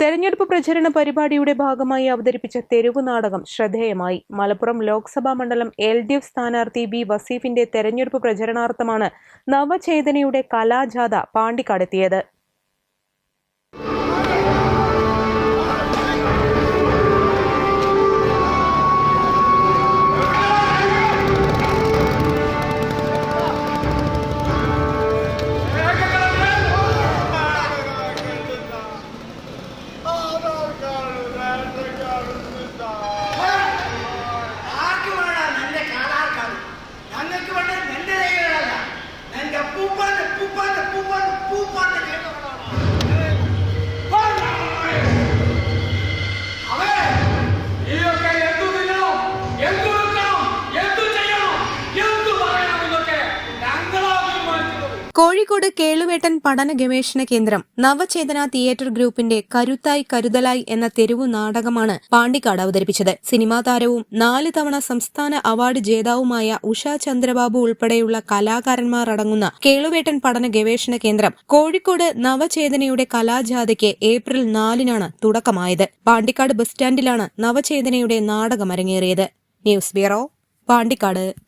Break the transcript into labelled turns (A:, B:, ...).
A: തെരഞ്ഞെടുപ്പ് പ്രചരണ പരിപാടിയുടെ ഭാഗമായി അവതരിപ്പിച്ച തെരുവ് നാടകം ശ്രദ്ധേയമായി. മലപ്പുറം ലോക്സഭാ മണ്ഡലം എൽ ഡി എഫ് സ്ഥാനാർത്ഥി ബി വസീഫിന്റെ തെരഞ്ഞെടുപ്പ് പ്രചരണാർത്ഥമാണ് നവചേതനയുടെ കലാജാഥ പാണ്ടിക്കാടെത്തിയത്. കോഴിക്കോട് കേളുവേട്ടൻ പഠന ഗവേഷണ കേന്ദ്രം നവചേതന തിയേറ്റർ ഗ്രൂപ്പിന്റെ കരുത്തായി കരുതലായി എന്ന തെരുവു നാടകമാണ് പാണ്ടിക്കാട് അവതരിപ്പിച്ചത്. സിനിമാ താരവും നാല് തവണ സംസ്ഥാന അവാർഡ് ജേതാവുമായ ഉഷ ചന്ദ്രബാബു ഉൾപ്പെടെയുള്ള കലാകാരന്മാർ അടങ്ങുന്ന കേളുവേട്ടൻ പഠന ഗവേഷണ കേന്ദ്രം കോഴിക്കോട് നവചേതനയുടെ കലാജാഥയ്ക്ക് ഏപ്രിൽ നാലിനാണ് തുടക്കമായത്. പാണ്ടിക്കാട് ബസ് സ്റ്റാൻഡിലാണ് നവചേതനയുടെ നാടകം അരങ്ങേറിയത് ന്യൂസ് ബ്യൂറോ പാണ്ടിക്കാട്.